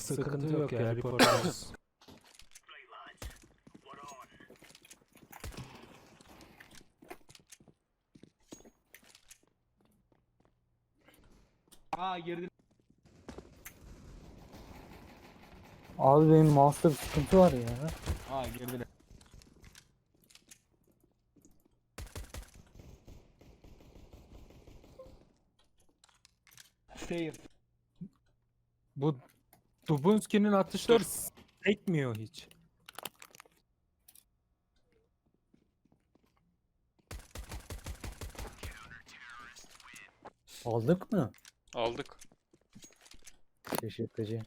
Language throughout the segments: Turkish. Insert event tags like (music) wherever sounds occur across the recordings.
Sıkıntı yok ya reportlarız. (laughs) Aa girdi. Abi benim mouse'da bir sıkıntı var ya. Aa girdiler. Stairs. Bu Dubunski'nin atışları sekmiyor hiç. Aldık mı? Aldık. Teşekkür ederim.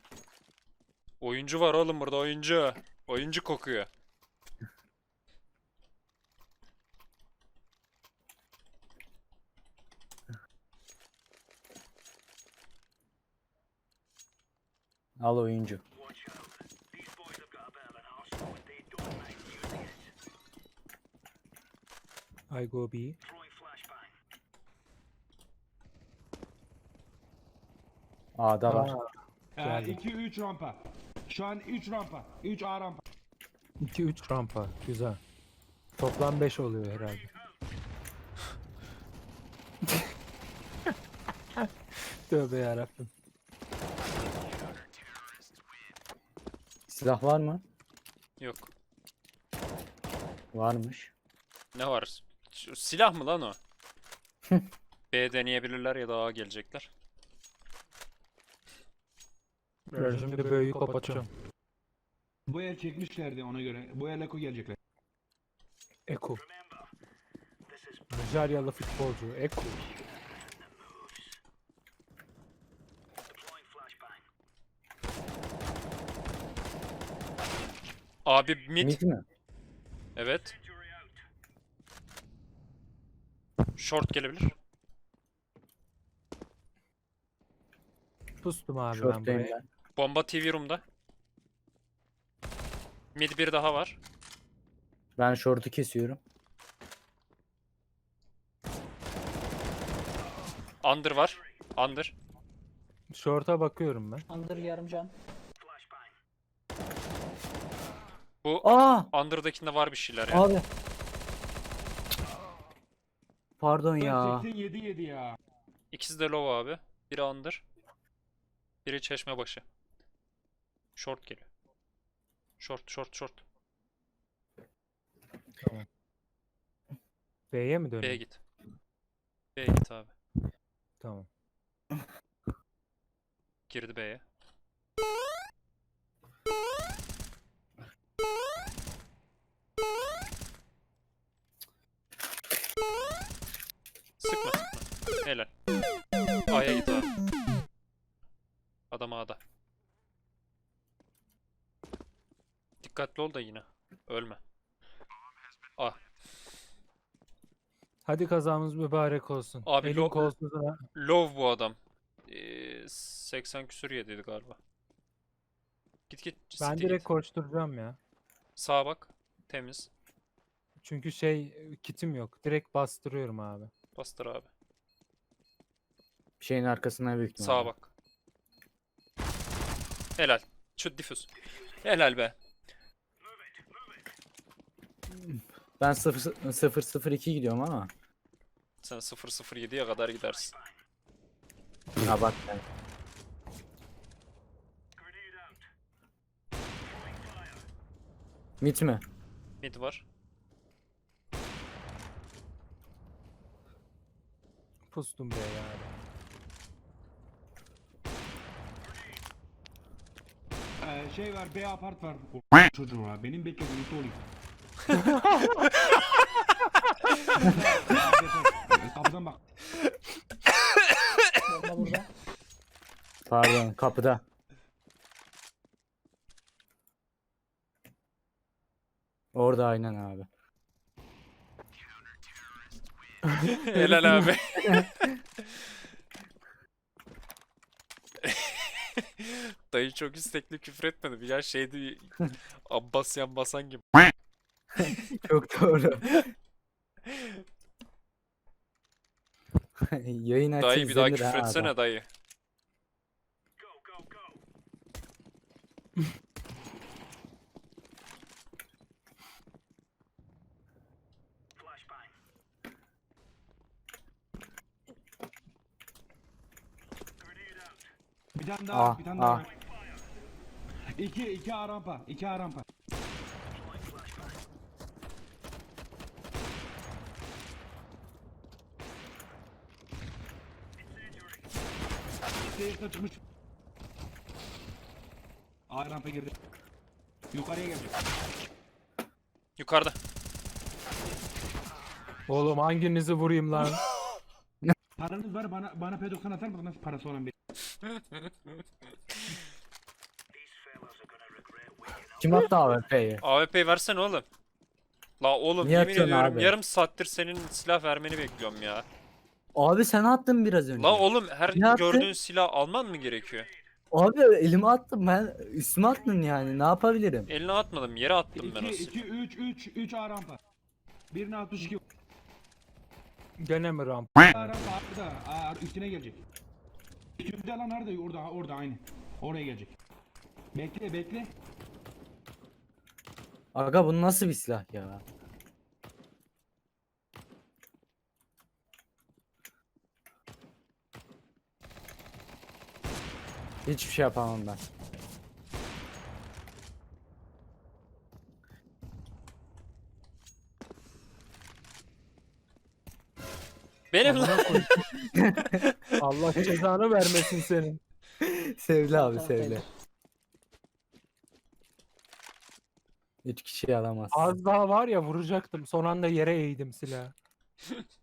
Oyuncu var oğlum burada oyuncu. Oyuncu kokuyor. Al oyuncu. I go B. A'da var. Ee, Geldi. 2-3 rampa. Şu an 3 rampa. 3 A rampa. 2-3 rampa. Güzel. Toplam 5 oluyor herhalde. (laughs) Tövbe yarabbim. Silah var mı? Yok. Varmış. Ne var? Şu silah mı lan o? B deneyebilirler ya da A gelecekler. Ben şimdi böyüyü kapatıyorum. Bu el çekmişlerdi ona göre. Bu el Eko gelecekler. Eko. Nijeryalı futbolcu. Eko. Abi mid. Mid mi? Evet. Short gelebilir. Pustum abi ben Short'tayım buraya. ben. Bomba TV room'da. Mid bir daha var. Ben short'u kesiyorum. Under var. Under. Short'a bakıyorum ben. Under yarım can. Bu Aa! Under'dakinde var bir şeyler ya. Abi. Pardon ya. 87 yedi ya. İkisi de low abi. Biri Under. Biri çeşme başı. Short geliyor. Short, short, short. B'ye mi B'ye dönüyor? git. B'ye git abi. Tamam. Girdi B'ye. Sıkma sıkma. Helal. A'ya git. Adam A'da. Dikkatli ol da yine. Ölme. Ah. Hadi kazamız mübarek olsun. Abi Elin lo- kolsuzuna. Low bu adam. Ee, 80 küsür yediydi galiba. Git git. Ben City direkt git. koşturacağım ya. Sağa bak. Temiz. Çünkü şey kitim yok. Direkt bastırıyorum abi. Bastır abi. Bir şeyin arkasına büyük ihtimalle. Sağa bak. Helal. Şu difüz. Helal be. Ben 0-0-2 gidiyorum ama. Sen 007'ye kadar gidersin. Ha bak ben. Mid mi? Mid var. Pustum be yani. Ee, şey var B apart var. Çocuğum var. Benim beklediğim mutlu olayım. Kapıdan bak. Bomba burada. Pardon kapıda. Orada aynen abi. (laughs) Helal abi. (laughs) Dayı çok istekli küfür etmedi. Ya şeydi Abbas yan basan gibi. (laughs) Çok doğru. Yayın açsa Dayı bir daha izlenir küfür ha etsene dayı. Tane daha, Ah, bir tane daha. ah. var. İki, iki A rampa, iki A rampa. Seyirte çıkmış. A rampa girdi. Yukarıya gelecek. Yukarıda. Oğlum hanginizi vurayım lan? Paranız var bana bana P90 atar mısınız parası olan bir? Kim attı AWP'yi? AWP versene oğlum. La oğlum Niye yemin atıyorsun ediyorum abi? yarım saattir senin silah vermeni bekliyorum ya. Abi sen attın biraz önce. La oğlum her Ne yaptın? gördüğün silah alman mı gerekiyor? Abi elime attım ben üstüme attın yani ne yapabilirim? Eline atmadım yere attım ben 2, o 2, silahı. 3, 3, 3 A rampa. Birine 62 Gene mi ramp? A rampa arkada. A üstüne gelecek. Üstünde lan nerede? Orada, orada aynı. Oraya gelecek. Bekle, bekle. Aga bu nasıl bir silah ya? Hiçbir şey yapamam ben. Benim lan. (laughs) Allah cezanı vermesin senin. (laughs) Sevdi abi sevdi. Üç kişi alamaz. Az daha var ya vuracaktım. Son anda yere eğdim silahı. (laughs)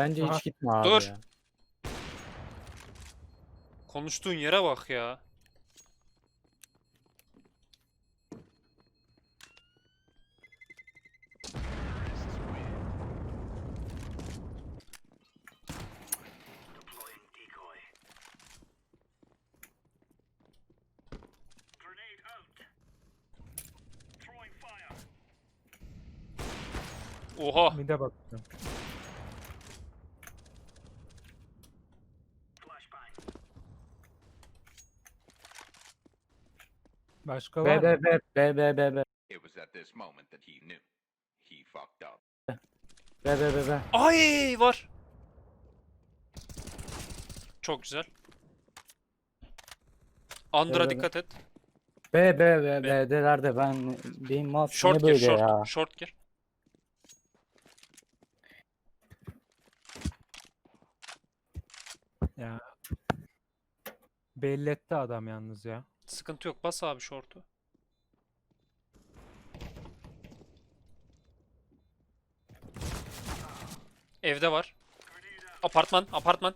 Bence Aha. hiç gitme abi Dur. ya. Konuştuğun yere bak ya. Oha. Bir de bakıyorum. Başka var mı? B B B B B B It was at this moment that he knew. He fucked up. B B B B. Ay var. Çok güzel. Evet, dikkat et. B B B B'delerde ben benim mouse Short niye gir, böyle short. ya? Short gir. Ya. Belli etti adam yalnız ya. Sıkıntı yok. Bas abi short'u. Evde var. Apartman, apartman.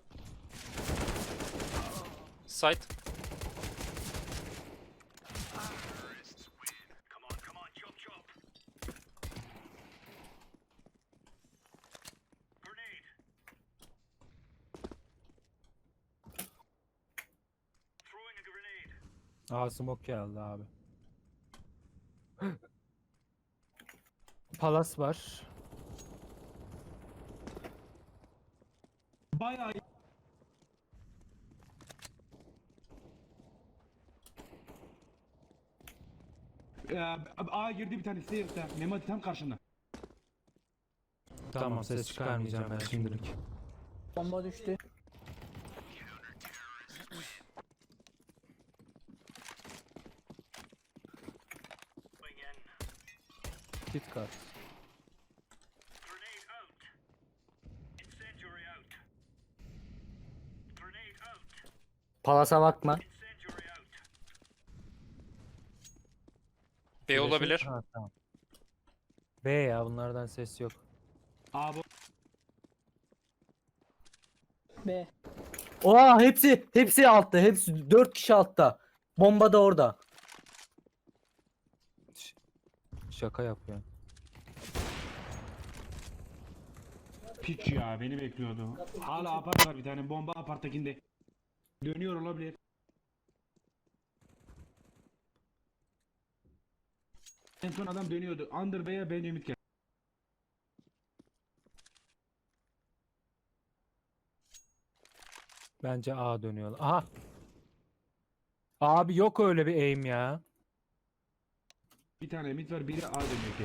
Site. Aa smoke geldi abi. (gasps) Palas var. Bayağı. Ee, A girdi bir tanesi seyirte. Memati tam karşında. Tamam, ses çıkarmayacağım ben şimdilik. Bomba düştü. Kit kart. Palasa bakma. B olabilir. Ha, tamam. B ya bunlardan ses yok. A bu. Oha hepsi hepsi altta. Hepsi 4 kişi altta. Bomba da orada. Şaka yapıyor. Piç ya beni bekliyordu. Hala apart var bir tane bomba aparttakinde. Dönüyor olabilir. En son adam dönüyordu. Under veya ben ümit geldi. Bence A dönüyorlar. Aha. Abi yok öyle bir aim ya. Bir tane ümit var biri A dönüyor ki.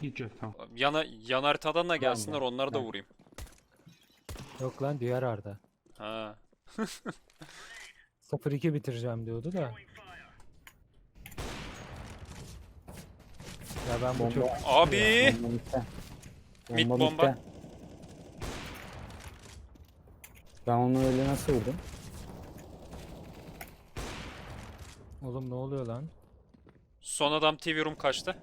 Çöz tamam. Yana, yan haritadan da gelsinler onları da vurayım. Yok lan diğer Arda. Ha. 0-2 bitireceğim diyordu da. Ya ben bu Bomba. çok Abi. Bomba bitti. Mid bomba. bitti. Ben onu öyle nasıl vurdum? Oğlum ne oluyor lan? Son adam TV room kaçtı.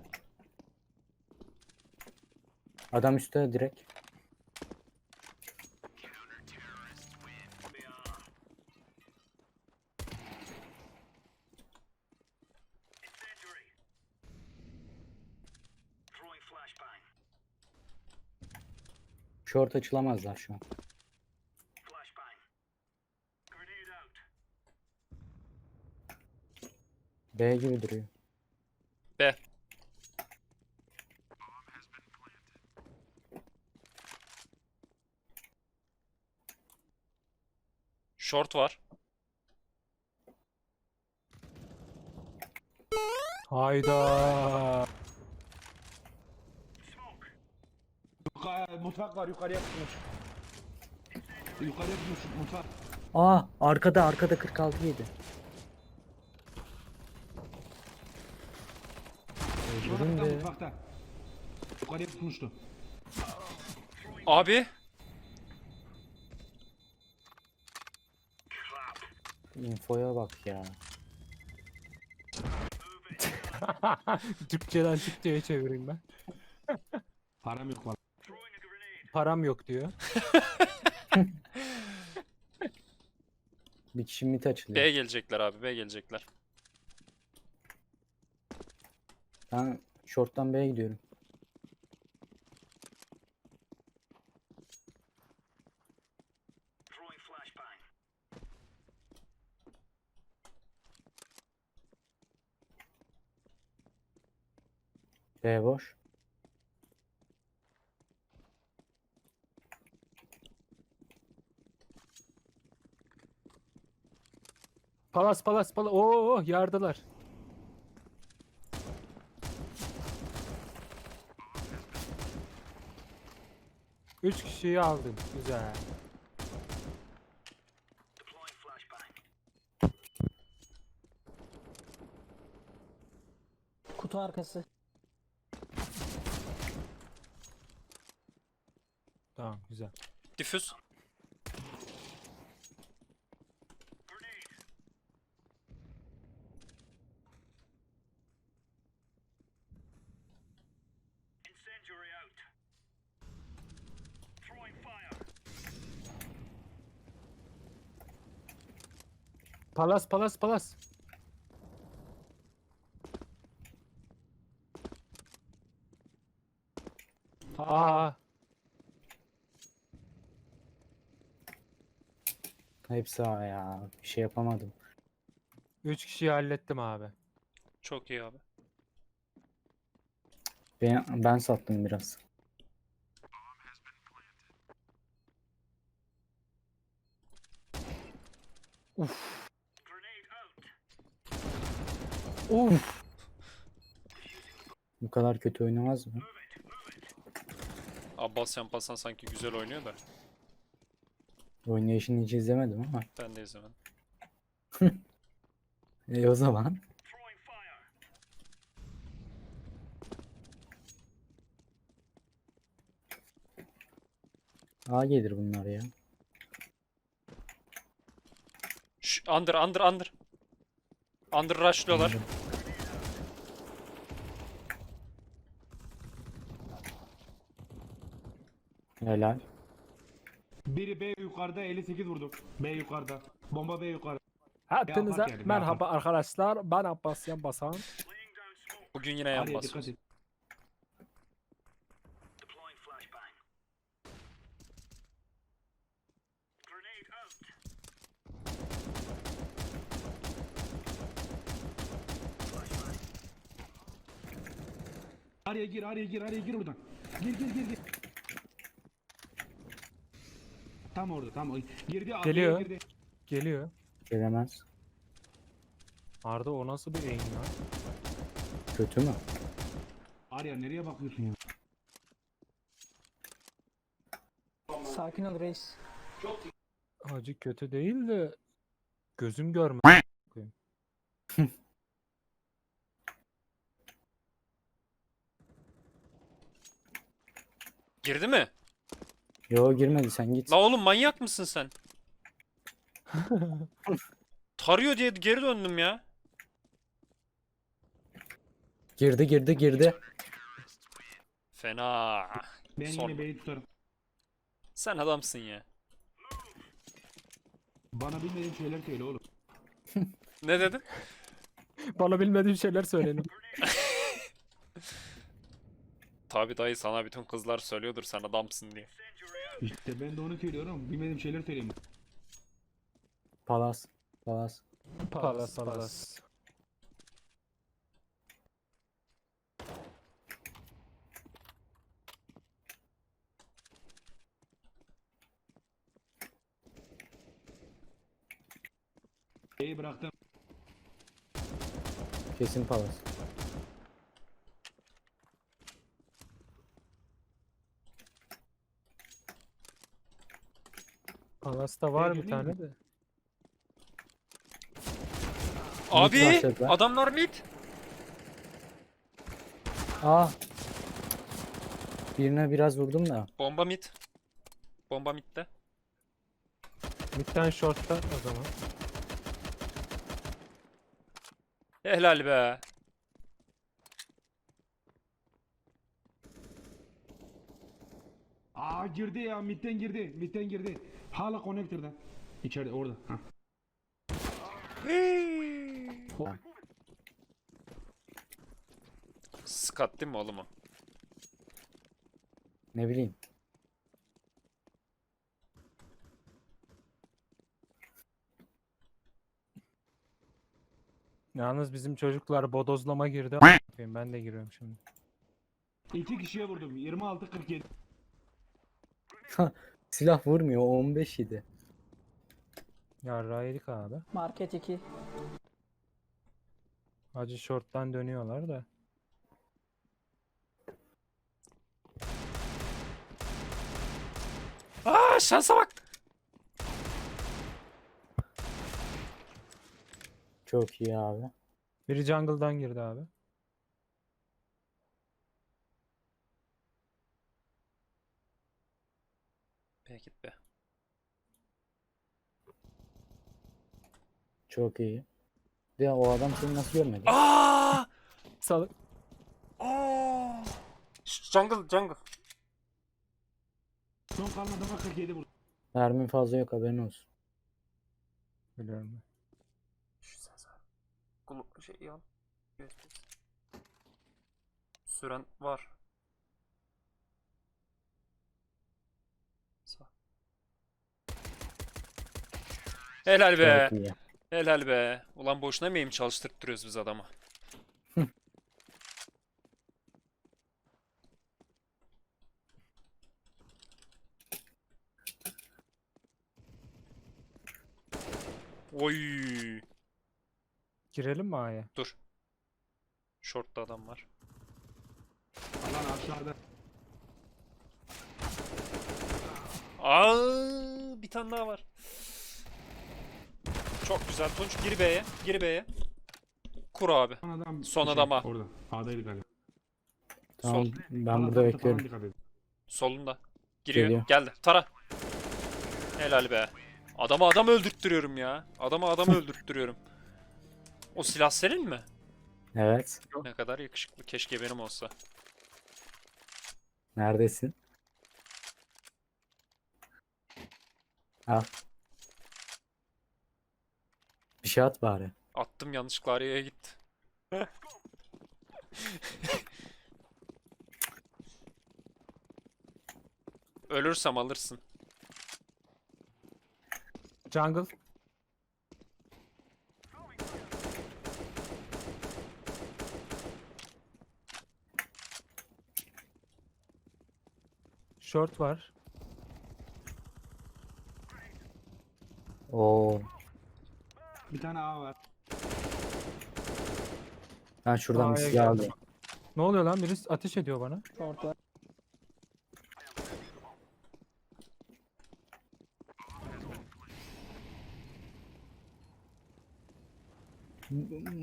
Adam üstte direkt. Short açılamazlar şu an. B gibi duruyor. B. Short var. Hayda. Yuka- mutfak var yukarıya tutmuş. Yukarıya tutmuş mutfak. Aa arkada arkada 46 yedi. Mutfakta Öldürün de. mutfakta. Yukarıya tutmuştu. Abi. Infoya bak ya. (laughs) Türkçeden Türkçe'ye çevireyim ben. (laughs) Param yok valla. Param yok diyor. (laughs) Bir kişi mit açılıyor. B gelecekler abi. B gelecekler. Ben short'tan B'ye gidiyorum. B boş. Palas palas palas. Oo yardılar. Üç kişiyi aldım. Güzel. Kutu arkası. Tamam güzel. Difüz. Palas palas palas. Aa, Hepsi A ya. Bir şey yapamadım. üç kişiyi hallettim abi. Çok iyi abi. Ben, ben sattım biraz. Uf. Bu kadar kötü oynamaz mı? Abbas Yanpasan sanki güzel oynuyor da. Oynayışını hiç izlemedim ama. (laughs) Ben de izlemedim. e o zaman. A gelir bunlar ya. Şş, under under under. Under rushlıyorlar. Under. Helal. Biri B yukarıda 58 vurdum. B yukarıda. Bomba B yukarıda. Hepinize Yapar yani, merhaba arkadaşlar. Ben Abbas Yan Basan. Bugün yine yan et. Araya gir, araya gir, araya gir buradan. Gir, gir, gir, gir. Tam orada, tam. Girdi, Geliyor. girdi. Geliyor. Gelemez. Arda o nasıl bir aim lan? Kötü mü? Arya nereye bakıyorsun ya? Sakin ol reis. Hacı kötü değil de gözüm görmüyor. Girdi mi? Yo girmedi sen git. La oğlum manyak mısın sen? (laughs) Tarıyor diye geri döndüm ya. Girdi girdi girdi. Fena. Ben Son. yine B'yi tutarım. Sen adamsın ya. Bana bilmediğin şeyler söyle oğlum. (laughs) Ne dedin? Bana bilmediğim şeyler söyleyin. (laughs) Tabi dayı sana bütün kızlar söylüyordur sen adamsın diye. İşte ben de onu söylüyorum. Bilmediğim şeyler söyleyeyim. Palas. Palas. Palas palas. B'yi bıraktım. Kesin palas. Palas'ta var bir tane de. Abi başladılar. adamlar mid. Aa. Birine biraz vurdum da. Bomba mid. Bomba midde. Mid'den short'ta o zaman. Helal be. Girdi ya. Midden girdi. Midden girdi. Hala connector'da. İçeride orada. Ha. Skat değil mi oğlum o? Ne bileyim. Yalnız bizim çocuklar bodozlama girdi. Ben de giriyorum şimdi. İki kişiye vurdum. 26 47. Silah vurmuyor. o 15 idi. Ya yedik abi. Market 2. Hacı short'tan dönüyorlar da. Aa şansa bak. Çok iyi abi. Biri jungle'dan girdi abi. Git be. Çok iyi. Ya o adam seni nasıl görmedi? Aa! Sal Aa! Şş, Jungle jungle. Son kalan adama 47 vurdum. Mermin fazla yok haberin olsun. Biliyorum ben. Şu sen sen. Kulak şey al. Süren var. Helal be. Çok iyi. Helal be. Ulan boşuna mı çalıştırttırıyoruz biz adama? (laughs) Oy. Girelim mi A'ya? Dur. Short'ta adam var. Alan aşağıda. Aa, bir tane daha var. Çok güzel Tunç. Gir B'ye. Gir B'ye. Kur abi. Son adam. Son şey, adama. Orada. A'daydı galiba. Tamam Sol. ben burada bekliyorum. dikkat edin. Solunda. Giriyor. Geliyor. Geldi. Tara. Helal be. Adamı adam öldürttürüyorum ya. Adamı adam öldürttürüyorum. O silah senin mi? Evet. Ne kadar yakışıklı. Keşke benim olsa. Neredesin? Al. Şey at bari. Attım yanlışlıkla araya gitti. (laughs) Ölürsem alırsın. Jungle. Short var. Oo. Bir tane A var. Ben şuradan bir A'ya silah geldim. alayım. Ne oluyor lan? Birisi ateş ediyor bana. Short var.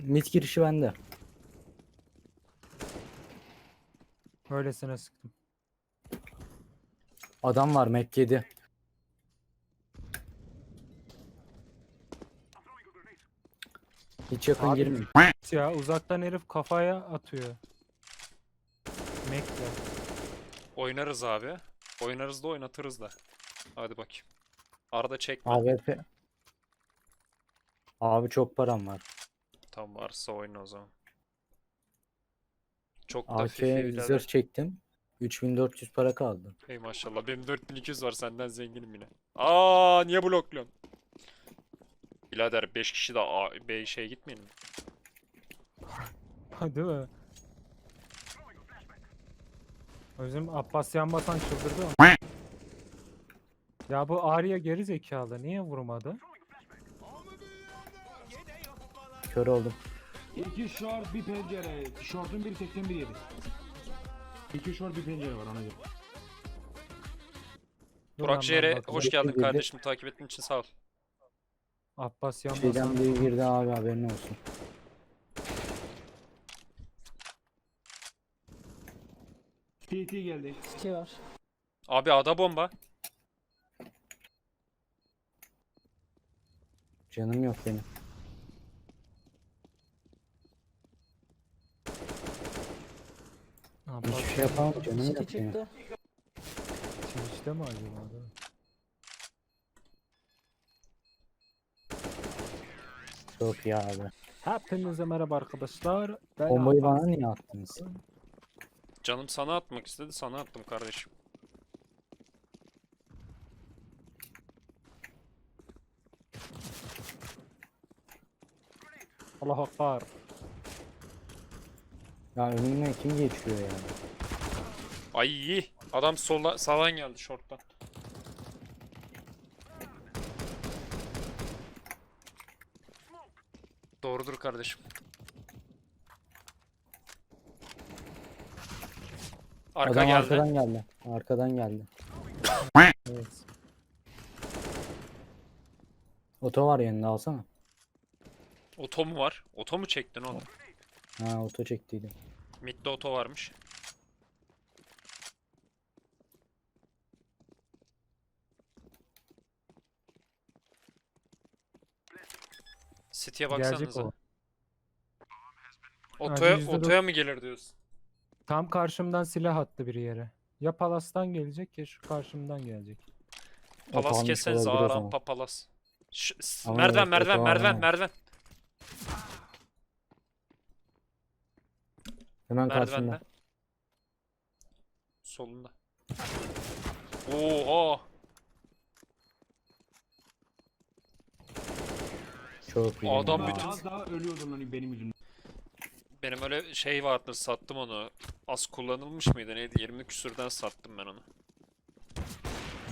Mid girişi bende. Öylesine sıktım. Adam var Mac 7. Hiç yakın Abi- girmeyin. Ya uzaktan herif kafaya atıyor. Mekle. Oynarız abi. Oynarız da oynatırız da. Hadi bakayım. Arada çekme. AWP. Abi çok param var. Tam varsa oyna o zaman. Çok da AK fifi birader. çektim. 3400 para kaldı. Ey maşallah benim 4200 var senden zenginim yine. Aa niye blokluyorsun? Birader 5 kişi de A, B şeye gitmeyelim. Değil mi? Bizim Abbas Yanbasan çıldırdı. Ya bu Arya geri zekalı. Niye vurmadı? Kör oldum. İki short bir pencere. Short'un biri 81 yedi. İki short bir pencere var ona göre. Burak bakayım. hoş geldin kardeşim takip ettiğin için sağ ol. Abbas Yanbasan. Şeyden biri girdi abi haberin olsun. TT geldi. City var. Abi ada bomba. Canım yok benim. Abbas Hiçbir şey yapamam canım City yok benim. çıktı. Twitch'te mi acaba? Değil Çok iyi abi. Hepinize merhaba arkadaşlar. Ben Bombayı Abbas. bana niye attınız? Canım sana atmak istedi sana attım kardeşim. Allah akbar. Ya önüme kim geçiyor ya? Ay adam sola sağdan geldi short'tan. Doğrudur kardeşim. Arka Adam geldi. arkadan geldi. Arkadan geldi. (coughs) Evet. Oto var yanında alsana. Oto mu var? Oto mu çektin oğlum? Ha oto çektiydi. Mid'de oto varmış. City'ye Gelecek baksanıza. o. Otoya, yüzde dok- otoya mı gelir diyorsun? Tam karşımdan silah attı bir yere. Ya Palas'tan gelecek ya şu karşımdan gelecek. Palas almış keseniz olabilir o A zaman. rampa palas. Ş- s- Ama merdiven evet, merdiven oto merdiven merdiven. Hemen Merdivende. karşımda. Solunda. Oha! Çok iyi. Adam bütün- Az daha ölüyordum lan benim yüzümden. Benim öyle şey vardı sattım onu. Az kullanılmış mıydı neydi? 20 küsürden sattım ben onu.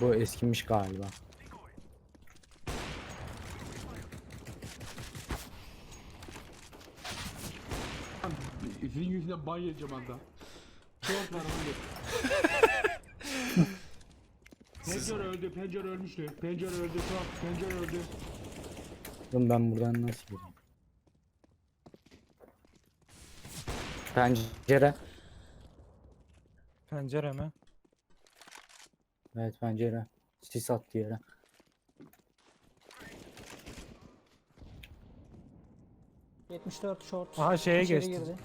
Bu eskimiş galiba. Sizin yüzünden ban yiyeceğim az daha. Short var onu göre. Pencere öldü, pencere ölmüştü. Pencere öldü, short, pencere öldü. Oğlum ben buradan nasıl gireyim? Pencere. Pencere mi? Evet pencere. Sis attı yere. short. Aha şeye geçti. girdi.